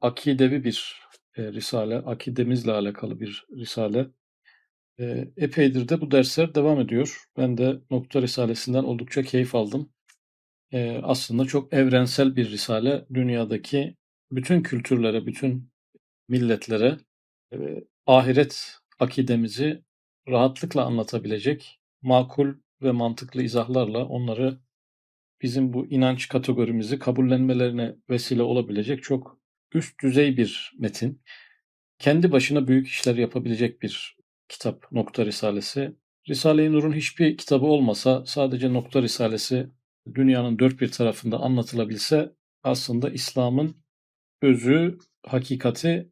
akidevi bir e, risale, akidemizle alakalı bir risale. E, epeydir de bu dersler devam ediyor. Ben de Nokta Risalesinden oldukça keyif aldım. E, aslında çok evrensel bir risale. Dünyadaki bütün kültürlere, bütün milletlere e, ahiret akidemizi rahatlıkla anlatabilecek makul ve mantıklı izahlarla onları bizim bu inanç kategorimizi kabullenmelerine vesile olabilecek çok üst düzey bir metin. Kendi başına büyük işler yapabilecek bir kitap Nokta Risalesi. Risale-i Nur'un hiçbir kitabı olmasa sadece Nokta Risalesi dünyanın dört bir tarafında anlatılabilse aslında İslam'ın özü, hakikati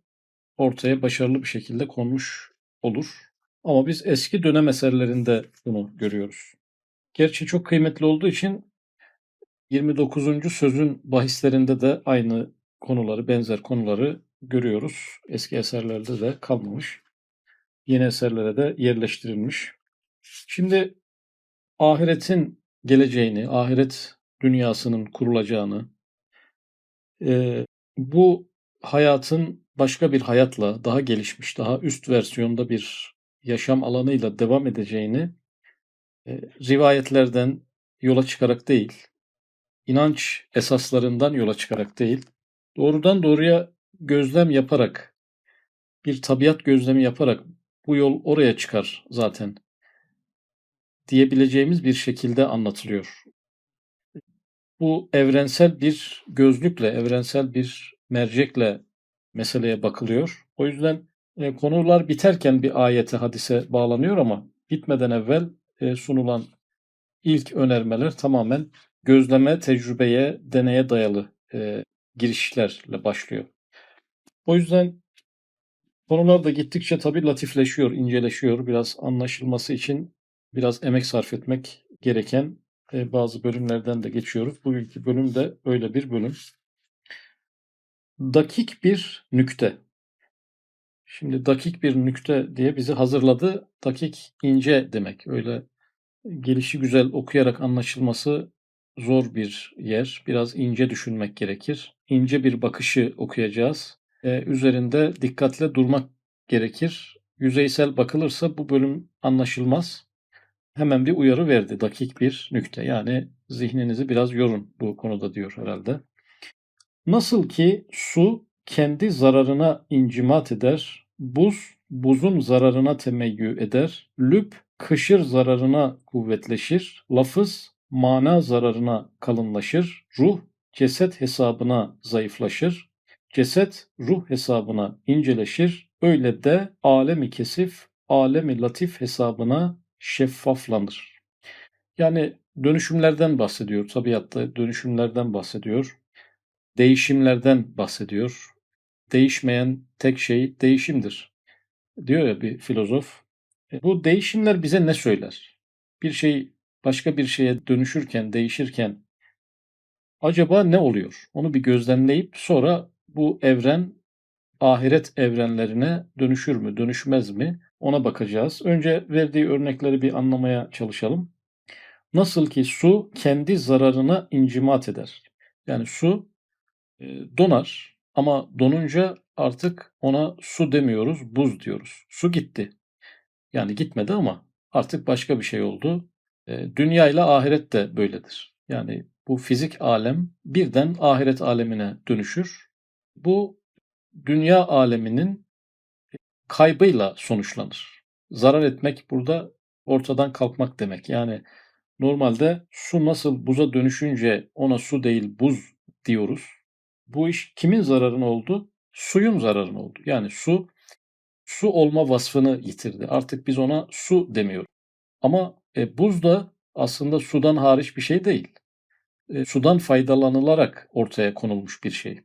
ortaya başarılı bir şekilde konmuş olur. Ama biz eski dönem eserlerinde bunu görüyoruz. Gerçi çok kıymetli olduğu için 29. sözün bahislerinde de aynı konuları, benzer konuları görüyoruz. Eski eserlerde de kalmamış. Yeni eserlere de yerleştirilmiş. Şimdi ahiretin geleceğini, ahiret dünyasının kurulacağını, e, bu hayatın başka bir hayatla, daha gelişmiş, daha üst versiyonda bir yaşam alanıyla devam edeceğini e, rivayetlerden yola çıkarak değil, inanç esaslarından yola çıkarak değil, doğrudan doğruya gözlem yaparak, bir tabiat gözlemi yaparak bu yol oraya çıkar zaten diyebileceğimiz bir şekilde anlatılıyor. Bu evrensel bir gözlükle, evrensel bir mercekle meseleye bakılıyor. O yüzden e, konular biterken bir ayete, hadise bağlanıyor ama bitmeden evvel e, sunulan ilk önermeler tamamen gözleme, tecrübeye, deneye dayalı e, girişlerle başlıyor. O yüzden konular da gittikçe tabii latifleşiyor, inceleşiyor. Biraz anlaşılması için biraz emek sarf etmek gereken e, bazı bölümlerden de geçiyoruz. Bugünkü bölüm de öyle bir bölüm. Dakik bir nükte. Şimdi dakik bir nükte diye bizi hazırladı. Dakik ince demek. Öyle gelişi güzel okuyarak anlaşılması zor bir yer. Biraz ince düşünmek gerekir. İnce bir bakışı okuyacağız. Ee, üzerinde dikkatle durmak gerekir. Yüzeysel bakılırsa bu bölüm anlaşılmaz. Hemen bir uyarı verdi. Dakik bir nükte. Yani zihninizi biraz yorun bu konuda diyor herhalde. Nasıl ki su kendi zararına incimat eder, buz buzun zararına temeyyü eder, lüp kışır zararına kuvvetleşir, lafız mana zararına kalınlaşır, ruh ceset hesabına zayıflaşır, ceset ruh hesabına inceleşir, öyle de alemi kesif, alemi latif hesabına şeffaflanır. Yani dönüşümlerden bahsediyor, tabiatta dönüşümlerden bahsediyor, değişimlerden bahsediyor. Değişmeyen tek şey değişimdir. Diyor ya bir filozof. E, bu değişimler bize ne söyler? Bir şey başka bir şeye dönüşürken, değişirken acaba ne oluyor? Onu bir gözlemleyip sonra bu evren ahiret evrenlerine dönüşür mü, dönüşmez mi? Ona bakacağız. Önce verdiği örnekleri bir anlamaya çalışalım. Nasıl ki su kendi zararına incimat eder. Yani su e, donar ama donunca artık ona su demiyoruz, buz diyoruz. Su gitti. Yani gitmedi ama artık başka bir şey oldu. E, dünya ile ahiret de böyledir. Yani bu fizik alem birden ahiret alemine dönüşür. Bu dünya aleminin kaybıyla sonuçlanır. Zarar etmek burada ortadan kalkmak demek. Yani normalde su nasıl buza dönüşünce ona su değil buz diyoruz. Bu iş kimin zararına oldu? Suyun zararına oldu. Yani su su olma vasfını yitirdi. Artık biz ona su demiyoruz. Ama e, buz da aslında sudan hariç bir şey değil. E, sudan faydalanılarak ortaya konulmuş bir şey.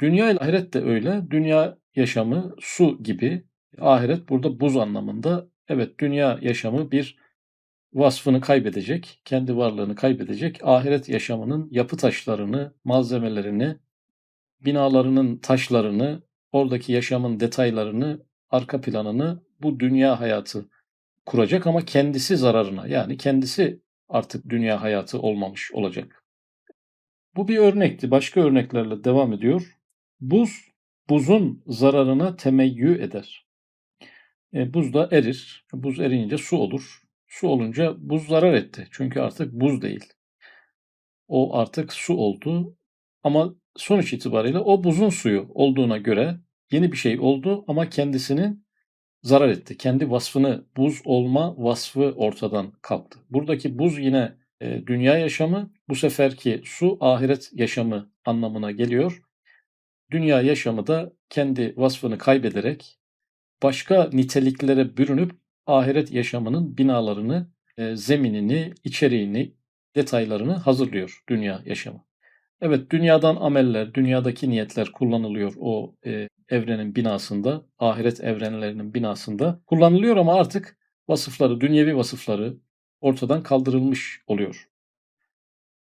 Dünya ile ahiret de öyle. Dünya yaşamı su gibi. Ahiret burada buz anlamında. Evet dünya yaşamı bir vasfını kaybedecek, kendi varlığını kaybedecek. Ahiret yaşamının yapı taşlarını, malzemelerini, binalarının taşlarını, oradaki yaşamın detaylarını, arka planını bu dünya hayatı kuracak ama kendisi zararına yani kendisi artık dünya hayatı olmamış olacak. Bu bir örnekti. Başka örneklerle devam ediyor. Buz buzun zararına temeyyü eder. E, buz da erir. Buz eriyince su olur. Su olunca buz zarar etti. Çünkü artık buz değil. O artık su oldu. Ama sonuç itibariyle o buzun suyu olduğuna göre yeni bir şey oldu ama kendisini zarar etti. Kendi vasfını, buz olma vasfı ortadan kalktı. Buradaki buz yine e, dünya yaşamı, bu seferki su ahiret yaşamı anlamına geliyor. Dünya yaşamı da kendi vasfını kaybederek başka niteliklere bürünüp ahiret yaşamının binalarını, e, zeminini, içeriğini, detaylarını hazırlıyor dünya yaşamı. Evet dünyadan ameller, dünyadaki niyetler kullanılıyor o e, evrenin binasında, ahiret evrenlerinin binasında kullanılıyor ama artık vasıfları, dünyevi vasıfları ortadan kaldırılmış oluyor.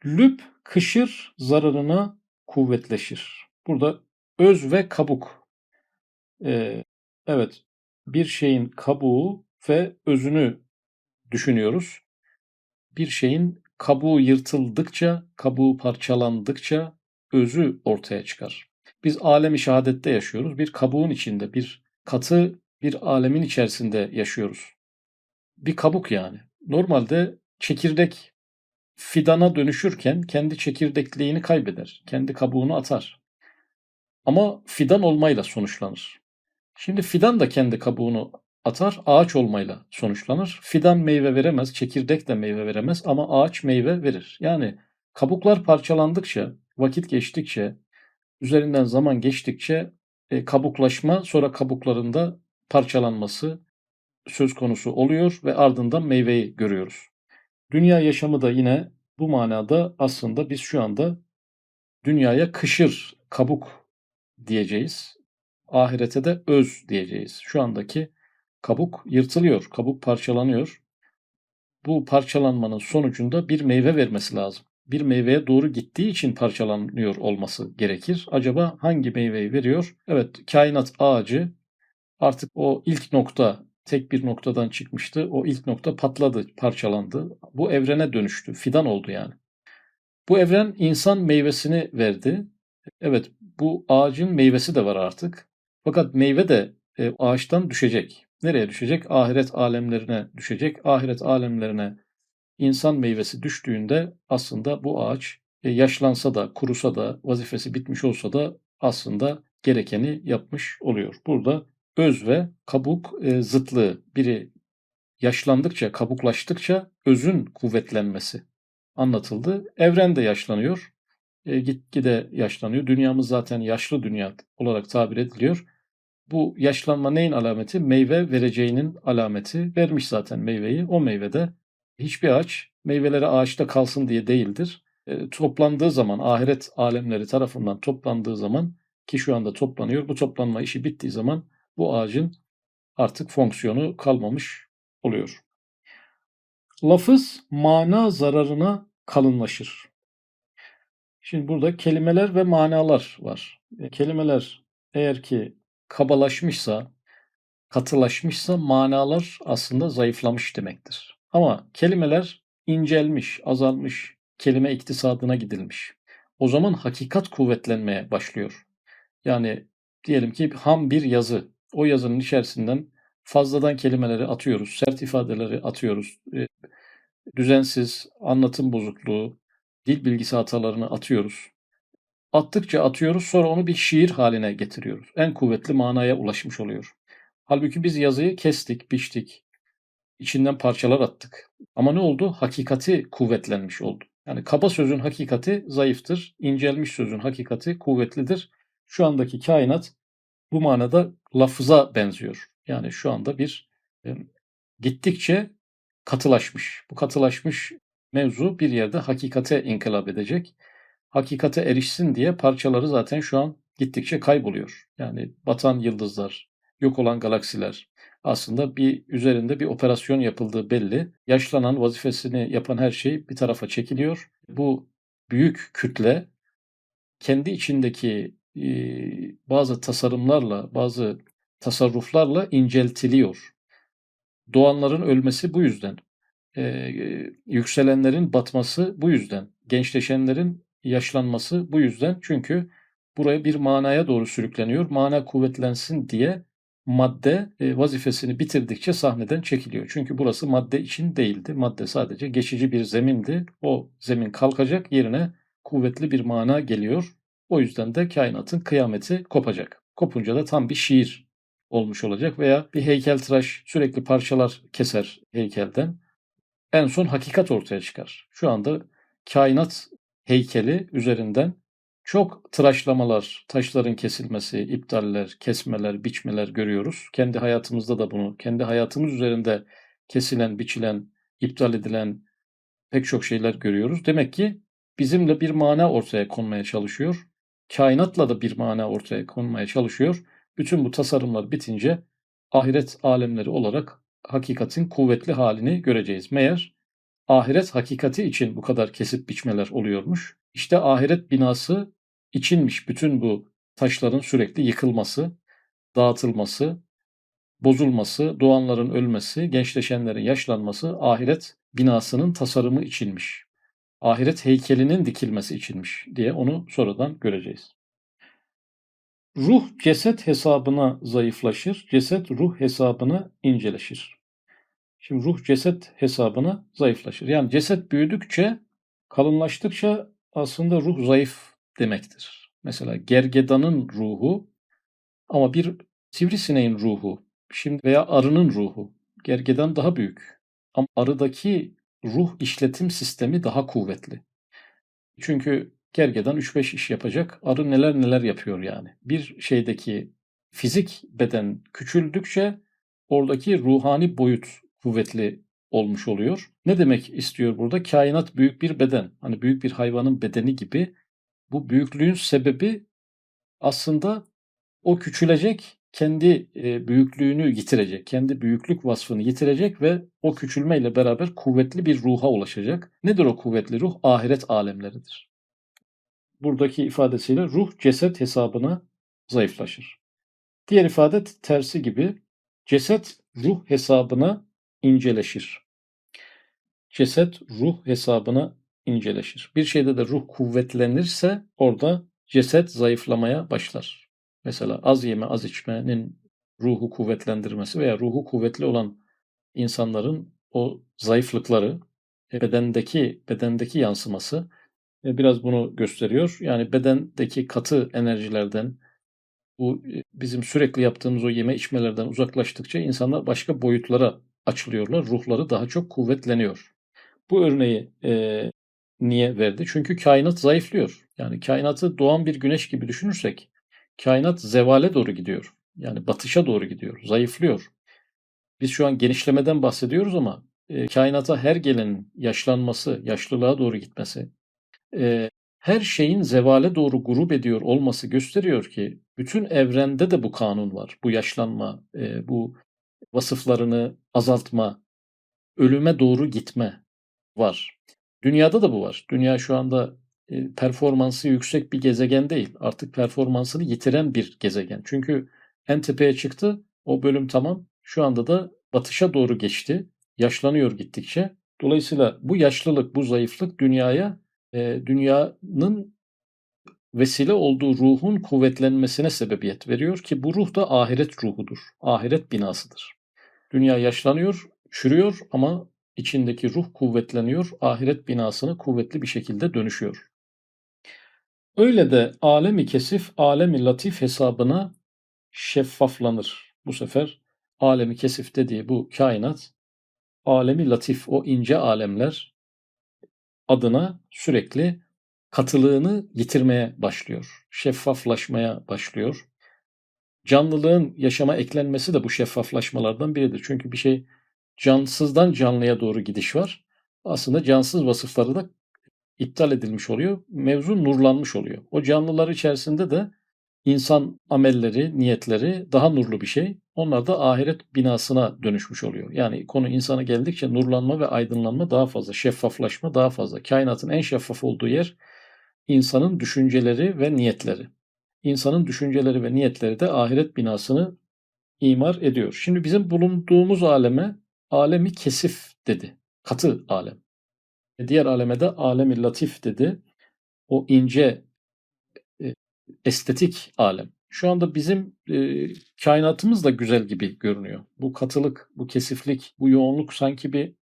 Lüp kışır zararına kuvvetleşir. Burada öz ve kabuk. Ee, evet bir şeyin kabuğu ve özünü düşünüyoruz. Bir şeyin kabuğu yırtıldıkça, kabuğu parçalandıkça özü ortaya çıkar. Biz alemi şehadette yaşıyoruz. Bir kabuğun içinde, bir katı bir alemin içerisinde yaşıyoruz. Bir kabuk yani. Normalde çekirdek fidana dönüşürken kendi çekirdekliğini kaybeder. Kendi kabuğunu atar. Ama fidan olmayla sonuçlanır. Şimdi fidan da kendi kabuğunu atar, ağaç olmayla sonuçlanır. Fidan meyve veremez, çekirdek de meyve veremez ama ağaç meyve verir. Yani kabuklar parçalandıkça, vakit geçtikçe, üzerinden zaman geçtikçe e, kabuklaşma, sonra kabuklarında parçalanması söz konusu oluyor ve ardından meyveyi görüyoruz. Dünya yaşamı da yine bu manada aslında biz şu anda dünyaya kışır, kabuk diyeceğiz. Ahirete de öz diyeceğiz. Şu andaki kabuk yırtılıyor, kabuk parçalanıyor. Bu parçalanmanın sonucunda bir meyve vermesi lazım. Bir meyveye doğru gittiği için parçalanıyor olması gerekir. Acaba hangi meyveyi veriyor? Evet, kainat ağacı artık o ilk nokta tek bir noktadan çıkmıştı. O ilk nokta patladı, parçalandı. Bu evrene dönüştü, fidan oldu yani. Bu evren insan meyvesini verdi. Evet, bu ağacın meyvesi de var artık. Fakat meyve de e, ağaçtan düşecek. Nereye düşecek? Ahiret alemlerine düşecek. Ahiret alemlerine insan meyvesi düştüğünde aslında bu ağaç e, yaşlansa da, kurusa da, vazifesi bitmiş olsa da aslında gerekeni yapmış oluyor. Burada öz ve kabuk e, zıtlığı biri yaşlandıkça, kabuklaştıkça özün kuvvetlenmesi anlatıldı. Evren de yaşlanıyor. E, gitgide yaşlanıyor. Dünyamız zaten yaşlı dünya olarak tabir ediliyor. Bu yaşlanma neyin alameti? Meyve vereceğinin alameti. Vermiş zaten meyveyi. O meyvede hiçbir ağaç meyveleri ağaçta kalsın diye değildir. E, toplandığı zaman, ahiret alemleri tarafından toplandığı zaman ki şu anda toplanıyor. Bu toplanma işi bittiği zaman bu ağacın artık fonksiyonu kalmamış oluyor. Lafız mana zararına kalınlaşır. Şimdi burada kelimeler ve manalar var. E, kelimeler eğer ki kabalaşmışsa, katılaşmışsa manalar aslında zayıflamış demektir. Ama kelimeler incelmiş, azalmış, kelime iktisadına gidilmiş. O zaman hakikat kuvvetlenmeye başlıyor. Yani diyelim ki ham bir yazı. O yazının içerisinden fazladan kelimeleri atıyoruz, sert ifadeleri atıyoruz. E, düzensiz anlatım bozukluğu, dil bilgisi hatalarını atıyoruz. Attıkça atıyoruz sonra onu bir şiir haline getiriyoruz. En kuvvetli manaya ulaşmış oluyor. Halbuki biz yazıyı kestik, biçtik, içinden parçalar attık. Ama ne oldu? Hakikati kuvvetlenmiş oldu. Yani kaba sözün hakikati zayıftır, incelmiş sözün hakikati kuvvetlidir. Şu andaki kainat bu manada lafıza benziyor. Yani şu anda bir e, gittikçe katılaşmış. Bu katılaşmış mevzu bir yerde hakikate inkılap edecek. Hakikate erişsin diye parçaları zaten şu an gittikçe kayboluyor. Yani batan yıldızlar, yok olan galaksiler aslında bir üzerinde bir operasyon yapıldığı belli. Yaşlanan vazifesini yapan her şey bir tarafa çekiliyor. Bu büyük kütle kendi içindeki bazı tasarımlarla, bazı tasarruflarla inceltiliyor. Doğanların ölmesi bu yüzden. Yükselenlerin batması bu yüzden. Gençleşenlerin yaşlanması bu yüzden. Çünkü buraya bir manaya doğru sürükleniyor. Mana kuvvetlensin diye madde vazifesini bitirdikçe sahneden çekiliyor. Çünkü burası madde için değildi. Madde sadece geçici bir zemindi. O zemin kalkacak, yerine kuvvetli bir mana geliyor. O yüzden de kainatın kıyameti kopacak. Kopunca da tam bir şiir olmuş olacak veya bir heykeltıraş sürekli parçalar keser heykelden. En son hakikat ortaya çıkar. Şu anda kainat heykeli üzerinden çok tıraşlamalar, taşların kesilmesi, iptaller, kesmeler, biçmeler görüyoruz. Kendi hayatımızda da bunu, kendi hayatımız üzerinde kesilen, biçilen, iptal edilen pek çok şeyler görüyoruz. Demek ki bizimle bir mana ortaya konmaya çalışıyor. Kainatla da bir mana ortaya konmaya çalışıyor. Bütün bu tasarımlar bitince ahiret alemleri olarak hakikatin kuvvetli halini göreceğiz. Meğer ahiret hakikati için bu kadar kesip biçmeler oluyormuş. İşte ahiret binası içinmiş bütün bu taşların sürekli yıkılması, dağıtılması, bozulması, doğanların ölmesi, gençleşenlerin yaşlanması ahiret binasının tasarımı içinmiş. Ahiret heykelinin dikilmesi içinmiş diye onu sonradan göreceğiz. Ruh ceset hesabına zayıflaşır, ceset ruh hesabına inceleşir. Şimdi ruh ceset hesabına zayıflaşır. Yani ceset büyüdükçe, kalınlaştıkça aslında ruh zayıf demektir. Mesela gergedanın ruhu ama bir sivrisineğin ruhu, şimdi veya arının ruhu. Gergedan daha büyük. Ama arıdaki ruh işletim sistemi daha kuvvetli. Çünkü gergedan 3-5 iş yapacak. Arı neler neler yapıyor yani. Bir şeydeki fizik beden küçüldükçe oradaki ruhani boyut kuvvetli olmuş oluyor. Ne demek istiyor burada? Kainat büyük bir beden. Hani büyük bir hayvanın bedeni gibi. Bu büyüklüğün sebebi aslında o küçülecek, kendi e, büyüklüğünü yitirecek, kendi büyüklük vasfını yitirecek ve o küçülmeyle beraber kuvvetli bir ruha ulaşacak. Nedir o kuvvetli ruh? Ahiret alemleridir. Buradaki ifadesiyle ruh ceset hesabına zayıflaşır. Diğer ifade tersi gibi ceset ruh hesabına inceleşir. Ceset ruh hesabına inceleşir. Bir şeyde de ruh kuvvetlenirse orada ceset zayıflamaya başlar. Mesela az yeme az içmenin ruhu kuvvetlendirmesi veya ruhu kuvvetli olan insanların o zayıflıkları bedendeki bedendeki yansıması biraz bunu gösteriyor. Yani bedendeki katı enerjilerden bu bizim sürekli yaptığımız o yeme içmelerden uzaklaştıkça insanlar başka boyutlara açılıyorlar. Ruhları daha çok kuvvetleniyor. Bu örneği e, niye verdi? Çünkü kainat zayıflıyor. Yani kainatı doğan bir güneş gibi düşünürsek kainat zevale doğru gidiyor. Yani batışa doğru gidiyor. Zayıflıyor. Biz şu an genişlemeden bahsediyoruz ama e, kainata her gelenin yaşlanması, yaşlılığa doğru gitmesi, e, her şeyin zevale doğru grup ediyor olması gösteriyor ki bütün evrende de bu kanun var. Bu yaşlanma, e, bu vasıflarını azaltma, ölüme doğru gitme var. Dünyada da bu var. Dünya şu anda performansı yüksek bir gezegen değil. Artık performansını yitiren bir gezegen. Çünkü en tepeye çıktı. O bölüm tamam. Şu anda da batışa doğru geçti. Yaşlanıyor gittikçe. Dolayısıyla bu yaşlılık, bu zayıflık dünyaya, e, dünyanın vesile olduğu ruhun kuvvetlenmesine sebebiyet veriyor ki bu ruh da ahiret ruhudur. Ahiret binasıdır. Dünya yaşlanıyor, çürüyor ama içindeki ruh kuvvetleniyor, ahiret binasını kuvvetli bir şekilde dönüşüyor. Öyle de alemi kesif, alemi latif hesabına şeffaflanır. Bu sefer alemi kesif dediği bu kainat, alemi latif, o ince alemler adına sürekli katılığını yitirmeye başlıyor. Şeffaflaşmaya başlıyor. Canlılığın yaşama eklenmesi de bu şeffaflaşmalardan biridir. Çünkü bir şey cansızdan canlıya doğru gidiş var. Aslında cansız vasıfları da iptal edilmiş oluyor. Mevzu nurlanmış oluyor. O canlılar içerisinde de insan amelleri, niyetleri daha nurlu bir şey. Onlar da ahiret binasına dönüşmüş oluyor. Yani konu insana geldikçe nurlanma ve aydınlanma daha fazla, şeffaflaşma daha fazla. Kainatın en şeffaf olduğu yer insanın düşünceleri ve niyetleri. İnsanın düşünceleri ve niyetleri de ahiret binasını imar ediyor. Şimdi bizim bulunduğumuz aleme alemi kesif dedi. Katı alem. E, diğer aleme de alemi latif dedi. O ince e, estetik alem. Şu anda bizim e, kainatımız da güzel gibi görünüyor. Bu katılık, bu kesiflik, bu yoğunluk sanki bir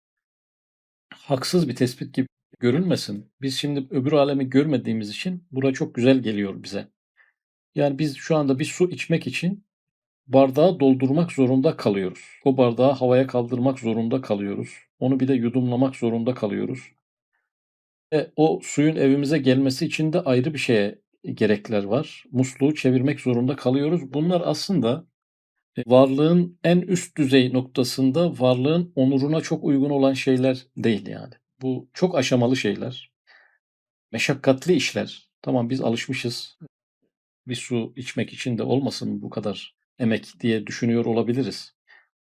haksız bir tespit gibi görünmesin. Biz şimdi öbür alemi görmediğimiz için bura çok güzel geliyor bize. Yani biz şu anda bir su içmek için bardağı doldurmak zorunda kalıyoruz. O bardağı havaya kaldırmak zorunda kalıyoruz. Onu bir de yudumlamak zorunda kalıyoruz. Ve o suyun evimize gelmesi için de ayrı bir şeye gerekler var. Musluğu çevirmek zorunda kalıyoruz. Bunlar aslında e, varlığın en üst düzey noktasında varlığın onuruna çok uygun olan şeyler değil yani. Bu çok aşamalı şeyler. Meşakkatli işler. Tamam biz alışmışız. Bir su içmek için de olmasın bu kadar emek diye düşünüyor olabiliriz.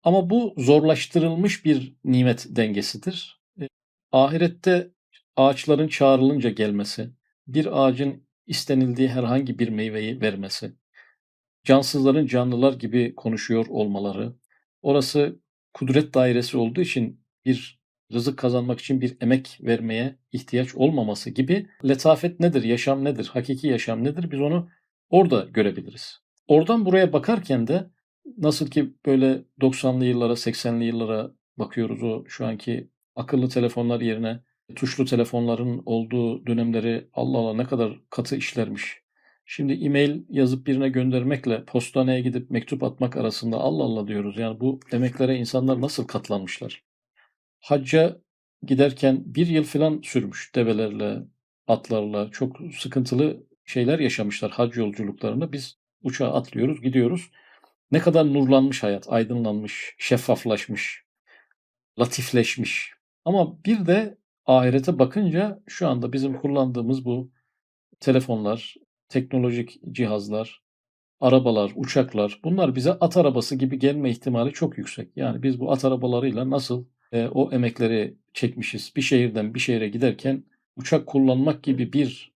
Ama bu zorlaştırılmış bir nimet dengesidir. E, ahirette ağaçların çağrılınca gelmesi, bir ağacın istenildiği herhangi bir meyveyi vermesi, cansızların canlılar gibi konuşuyor olmaları, orası kudret dairesi olduğu için bir rızık kazanmak için bir emek vermeye ihtiyaç olmaması gibi letafet nedir, yaşam nedir, hakiki yaşam nedir biz onu orada görebiliriz. Oradan buraya bakarken de nasıl ki böyle 90'lı yıllara, 80'li yıllara bakıyoruz o şu anki akıllı telefonlar yerine tuşlu telefonların olduğu dönemleri Allah Allah ne kadar katı işlermiş. Şimdi e-mail yazıp birine göndermekle postaneye gidip mektup atmak arasında Allah Allah diyoruz. Yani bu emeklere insanlar nasıl katlanmışlar? Hacca giderken bir yıl falan sürmüş develerle, atlarla çok sıkıntılı şeyler yaşamışlar hac yolculuklarında. Biz uçağa atlıyoruz, gidiyoruz. Ne kadar nurlanmış hayat, aydınlanmış, şeffaflaşmış, latifleşmiş. Ama bir de ahirete bakınca şu anda bizim kullandığımız bu telefonlar, teknolojik cihazlar, arabalar, uçaklar bunlar bize at arabası gibi gelme ihtimali çok yüksek. Yani biz bu at arabalarıyla nasıl e, o emekleri çekmişiz. Bir şehirden bir şehire giderken uçak kullanmak gibi bir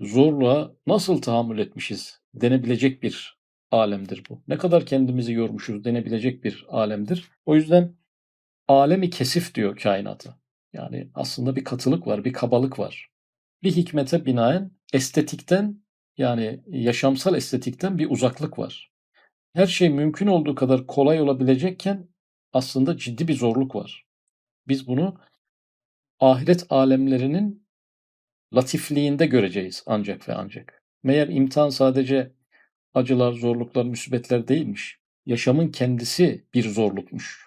zorluğa nasıl tahammül etmişiz denebilecek bir alemdir bu. Ne kadar kendimizi yormuşuz denebilecek bir alemdir. O yüzden alemi kesif diyor kainata. Yani aslında bir katılık var, bir kabalık var. Bir hikmete binaen estetikten yani yaşamsal estetikten bir uzaklık var. Her şey mümkün olduğu kadar kolay olabilecekken aslında ciddi bir zorluk var. Biz bunu ahiret alemlerinin latifliğinde göreceğiz ancak ve ancak. Meğer imtihan sadece acılar, zorluklar, müsibetler değilmiş. Yaşamın kendisi bir zorlukmuş.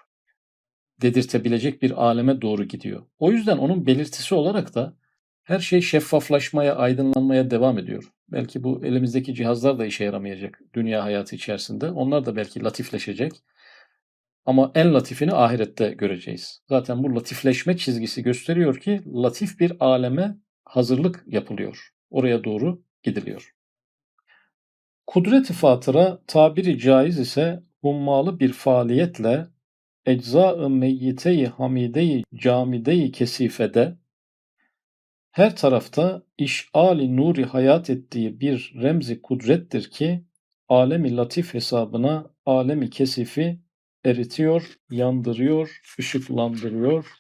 Dedirtebilecek bir aleme doğru gidiyor. O yüzden onun belirtisi olarak da her şey şeffaflaşmaya, aydınlanmaya devam ediyor. Belki bu elimizdeki cihazlar da işe yaramayacak dünya hayatı içerisinde. Onlar da belki latifleşecek. Ama en latifini ahirette göreceğiz. Zaten bu latifleşme çizgisi gösteriyor ki latif bir aleme hazırlık yapılıyor. Oraya doğru gidiliyor. Kudret-i fatıra tabiri caiz ise hummalı bir faaliyetle ecza-ı meyyite-i hamide-i camide-i kesifede her tarafta iş'ali nuri hayat ettiği bir remzi kudrettir ki alemi latif hesabına alemi kesifi eritiyor, yandırıyor, ışıklandırıyor.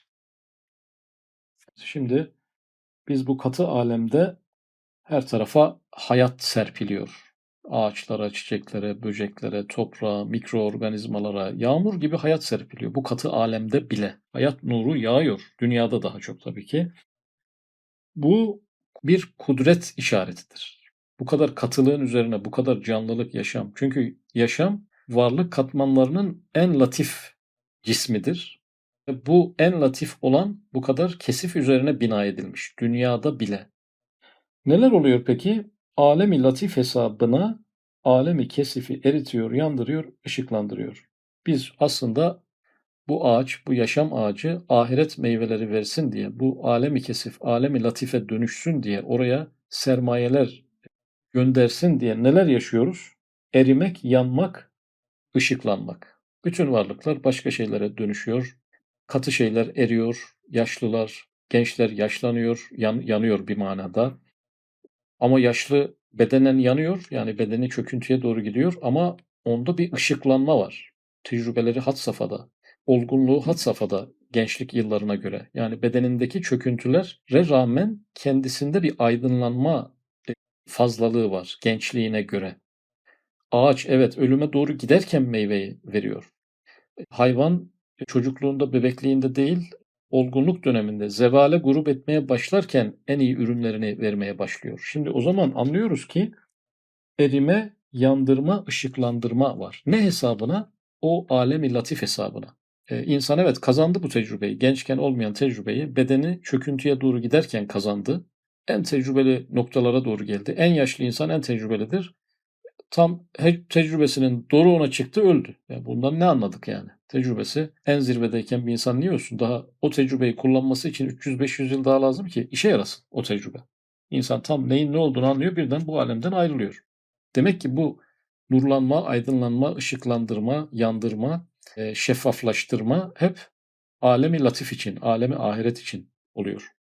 Şimdi biz bu katı alemde her tarafa hayat serpiliyor. Ağaçlara, çiçeklere, böceklere, toprağa, mikroorganizmalara, yağmur gibi hayat serpiliyor. Bu katı alemde bile hayat nuru yağıyor. Dünyada daha çok tabii ki. Bu bir kudret işaretidir. Bu kadar katılığın üzerine bu kadar canlılık yaşam. Çünkü yaşam varlık katmanlarının en latif cismidir. Bu en latif olan bu kadar kesif üzerine bina edilmiş. Dünyada bile. Neler oluyor peki? Alemi latif hesabına alemi kesifi eritiyor, yandırıyor, ışıklandırıyor. Biz aslında bu ağaç, bu yaşam ağacı ahiret meyveleri versin diye, bu alemi kesif, alemi latife dönüşsün diye oraya sermayeler göndersin diye neler yaşıyoruz? Erimek, yanmak, ışıklanmak. Bütün varlıklar başka şeylere dönüşüyor. Katı şeyler eriyor, yaşlılar, gençler yaşlanıyor, yan, yanıyor bir manada. Ama yaşlı bedenen yanıyor, yani bedeni çöküntüye doğru gidiyor ama onda bir ışıklanma var. Tecrübeleri had safhada olgunluğu had safhada gençlik yıllarına göre. Yani bedenindeki çöküntülere rağmen kendisinde bir aydınlanma fazlalığı var gençliğine göre. Ağaç evet ölüme doğru giderken meyveyi veriyor. Hayvan çocukluğunda, bebekliğinde değil, olgunluk döneminde zevale grup etmeye başlarken en iyi ürünlerini vermeye başlıyor. Şimdi o zaman anlıyoruz ki erime, yandırma, ışıklandırma var. Ne hesabına? O alemi latif hesabına. Ee, insan evet kazandı bu tecrübeyi. Gençken olmayan tecrübeyi bedeni çöküntüye doğru giderken kazandı. En tecrübeli noktalara doğru geldi. En yaşlı insan en tecrübelidir. Tam tecrübesinin doğru ona çıktı öldü. Yani bundan ne anladık yani? Tecrübesi en zirvedeyken bir insan niye ölsün? Daha o tecrübeyi kullanması için 300-500 yıl daha lazım ki işe yarasın o tecrübe. İnsan tam neyin ne olduğunu anlıyor birden bu alemden ayrılıyor. Demek ki bu nurlanma, aydınlanma, ışıklandırma, yandırma, şeffaflaştırma hep alemi latif için, alemi ahiret için oluyor.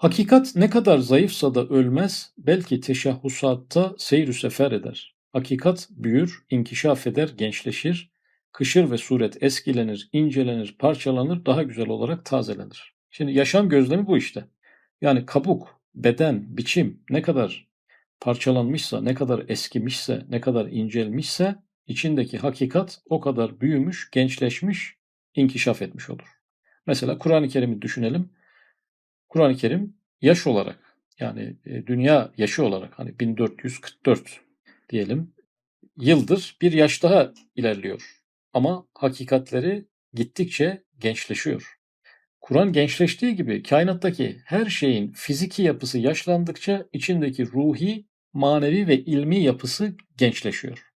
Hakikat ne kadar zayıfsa da ölmez, belki teşahhusatta seyr sefer eder. Hakikat büyür, inkişaf eder, gençleşir, kışır ve suret eskilenir, incelenir, parçalanır, daha güzel olarak tazelenir. Şimdi yaşam gözlemi bu işte. Yani kabuk, beden, biçim ne kadar parçalanmışsa, ne kadar eskimişse, ne kadar incelmişse içindeki hakikat o kadar büyümüş, gençleşmiş, inkişaf etmiş olur. Mesela Kur'an-ı Kerim'i düşünelim. Kur'an-ı Kerim yaş olarak yani e, dünya yaşı olarak hani 1444 diyelim yıldır bir yaş daha ilerliyor. Ama hakikatleri gittikçe gençleşiyor. Kur'an gençleştiği gibi kainattaki her şeyin fiziki yapısı yaşlandıkça içindeki ruhi, manevi ve ilmi yapısı gençleşiyor.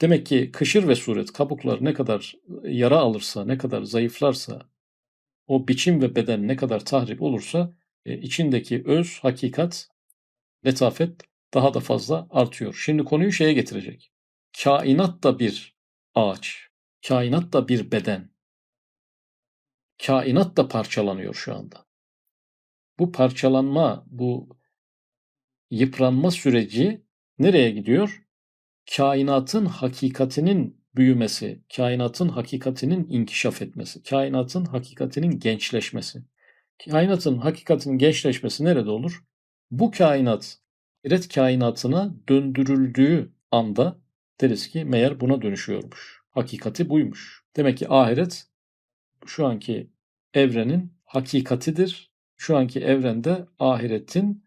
Demek ki kışır ve suret, kabuklar ne kadar yara alırsa, ne kadar zayıflarsa, o biçim ve beden ne kadar tahrip olursa e, içindeki öz, hakikat, letafet daha da fazla artıyor. Şimdi konuyu şeye getirecek. Kainat da bir ağaç, kainat da bir beden. Kainat da parçalanıyor şu anda. Bu parçalanma, bu yıpranma süreci nereye gidiyor? Kainatın hakikatinin büyümesi, kainatın hakikatinin inkişaf etmesi, kainatın hakikatinin gençleşmesi. Kainatın hakikatinin gençleşmesi nerede olur? Bu kainat ahiret kainatına döndürüldüğü anda deriz ki meğer buna dönüşüyormuş. Hakikati buymuş. Demek ki ahiret şu anki evrenin hakikatidir. Şu anki evrende ahiretin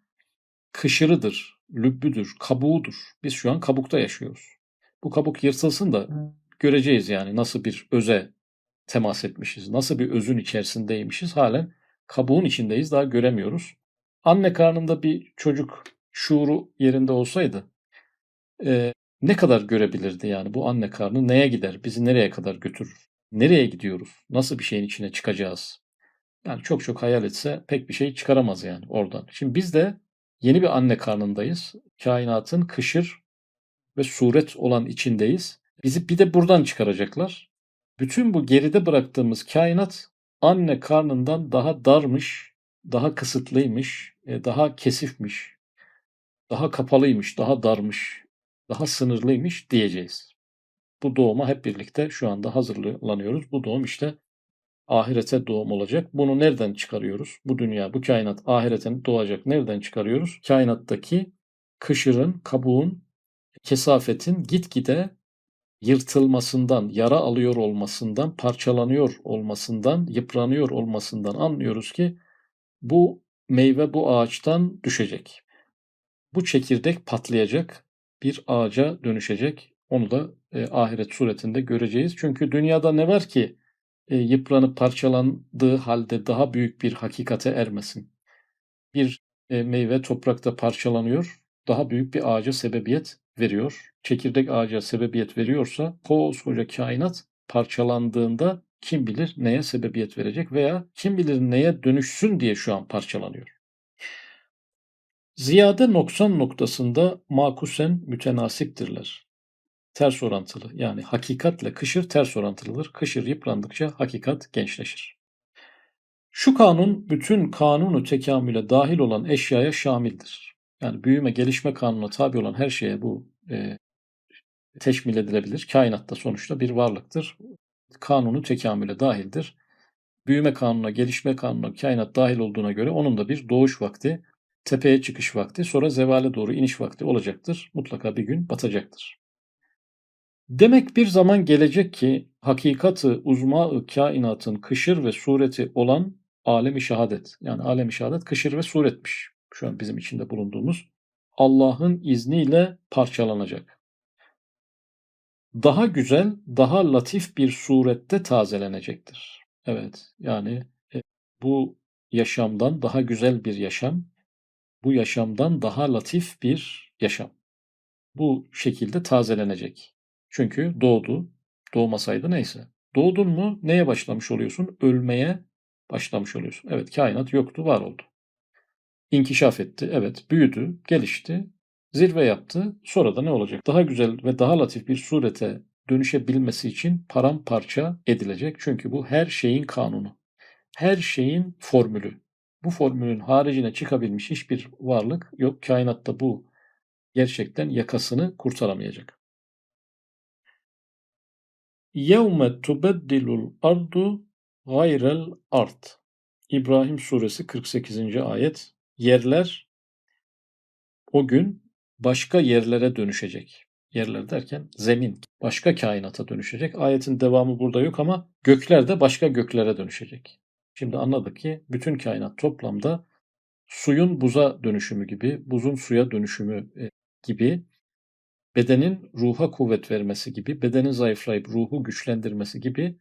kışırıdır, lübbüdür, kabuğudur. Biz şu an kabukta yaşıyoruz. Bu kabuk yırtılsın da göreceğiz yani nasıl bir öze temas etmişiz, nasıl bir özün içerisindeymişiz halen kabuğun içindeyiz daha göremiyoruz. Anne karnında bir çocuk şuuru yerinde olsaydı e, ne kadar görebilirdi yani bu anne karnı neye gider, bizi nereye kadar götürür, nereye gidiyoruz, nasıl bir şeyin içine çıkacağız. Yani çok çok hayal etse pek bir şey çıkaramaz yani oradan. Şimdi biz de yeni bir anne karnındayız. Kainatın kışır ve suret olan içindeyiz. Bizi bir de buradan çıkaracaklar. Bütün bu geride bıraktığımız kainat anne karnından daha darmış, daha kısıtlıymış, e, daha kesifmiş, daha kapalıymış, daha darmış, daha sınırlıymış diyeceğiz. Bu doğuma hep birlikte şu anda hazırlanıyoruz. Bu doğum işte ahirete doğum olacak. Bunu nereden çıkarıyoruz? Bu dünya, bu kainat ahirete doğacak. Nereden çıkarıyoruz? Kainattaki kışırın, kabuğun, kesafetin gitgide yırtılmasından, yara alıyor olmasından, parçalanıyor olmasından, yıpranıyor olmasından anlıyoruz ki bu meyve bu ağaçtan düşecek. Bu çekirdek patlayacak, bir ağaca dönüşecek. Onu da e, ahiret suretinde göreceğiz. Çünkü dünyada ne var ki e, yıpranıp parçalandığı halde daha büyük bir hakikate ermesin. Bir e, meyve toprakta parçalanıyor, daha büyük bir ağaca sebebiyet veriyor. Çekirdek ağaca sebebiyet veriyorsa koskoca kainat parçalandığında kim bilir neye sebebiyet verecek veya kim bilir neye dönüşsün diye şu an parçalanıyor. Ziyade noksan noktasında makusen mütenasiptirler. Ters orantılı yani hakikatle kışır ters orantılıdır. Kışır yıprandıkça hakikat gençleşir. Şu kanun bütün kanunu tekamüle dahil olan eşyaya şamildir. Yani büyüme, gelişme kanununa tabi olan her şeye bu e, teşmil edilebilir. Kainatta sonuçta bir varlıktır. Kanunu tekamüle dahildir. Büyüme kanununa, gelişme kanununa kainat dahil olduğuna göre onun da bir doğuş vakti, tepeye çıkış vakti, sonra zevale doğru iniş vakti olacaktır. Mutlaka bir gün batacaktır. Demek bir zaman gelecek ki hakikatı uzma kainatın kışır ve sureti olan alemi şehadet. Yani alemi şehadet kışır ve suretmiş. Şu an bizim içinde bulunduğumuz Allah'ın izniyle parçalanacak. Daha güzel, daha latif bir surette tazelenecektir. Evet, yani e, bu yaşamdan daha güzel bir yaşam, bu yaşamdan daha latif bir yaşam. Bu şekilde tazelenecek. Çünkü doğdu, doğmasaydı neyse. Doğdun mu neye başlamış oluyorsun? Ölmeye başlamış oluyorsun. Evet kainat yoktu, var oldu inkişaf etti. Evet büyüdü, gelişti, zirve yaptı. Sonra da ne olacak? Daha güzel ve daha latif bir surete dönüşebilmesi için paramparça edilecek. Çünkü bu her şeyin kanunu. Her şeyin formülü. Bu formülün haricine çıkabilmiş hiçbir varlık yok. Kainatta bu gerçekten yakasını kurtaramayacak. Yevme tubeddilul ardu gayrel art. İbrahim suresi 48. ayet Yerler o gün başka yerlere dönüşecek. Yerler derken zemin başka kainata dönüşecek. Ayetin devamı burada yok ama gökler de başka göklere dönüşecek. Şimdi anladık ki bütün kainat toplamda suyun buza dönüşümü gibi, buzun suya dönüşümü e, gibi, bedenin ruha kuvvet vermesi gibi, bedenin zayıflayıp ruhu güçlendirmesi gibi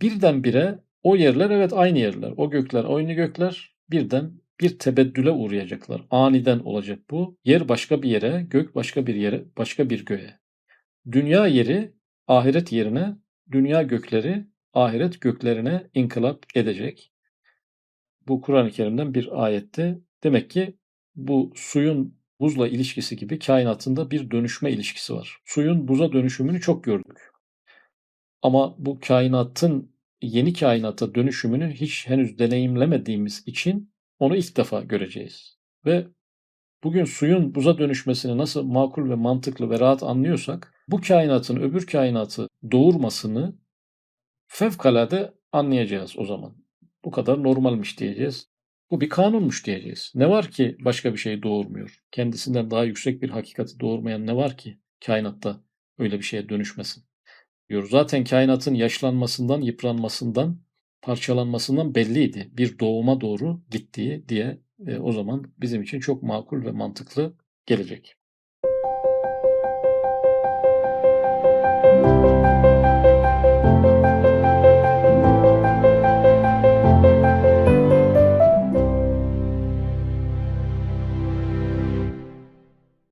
birdenbire o yerler evet aynı yerler, o gökler aynı gökler birden bir tebeddüle uğrayacaklar. Aniden olacak bu. Yer başka bir yere, gök başka bir yere, başka bir göğe. Dünya yeri ahiret yerine, dünya gökleri ahiret göklerine inkılap edecek. Bu Kur'an-ı Kerim'den bir ayette. Demek ki bu suyun buzla ilişkisi gibi kainatında bir dönüşme ilişkisi var. Suyun buza dönüşümünü çok gördük. Ama bu kainatın yeni kainata dönüşümünü hiç henüz deneyimlemediğimiz için onu ilk defa göreceğiz. Ve bugün suyun buza dönüşmesini nasıl makul ve mantıklı ve rahat anlıyorsak bu kainatın öbür kainatı doğurmasını fevkalade anlayacağız o zaman. Bu kadar normalmiş diyeceğiz. Bu bir kanunmuş diyeceğiz. Ne var ki başka bir şey doğurmuyor? Kendisinden daha yüksek bir hakikati doğurmayan ne var ki kainatta öyle bir şeye dönüşmesin? Diyor. Zaten kainatın yaşlanmasından, yıpranmasından, parçalanmasından belliydi. Bir doğuma doğru gittiği diye e, o zaman bizim için çok makul ve mantıklı gelecek.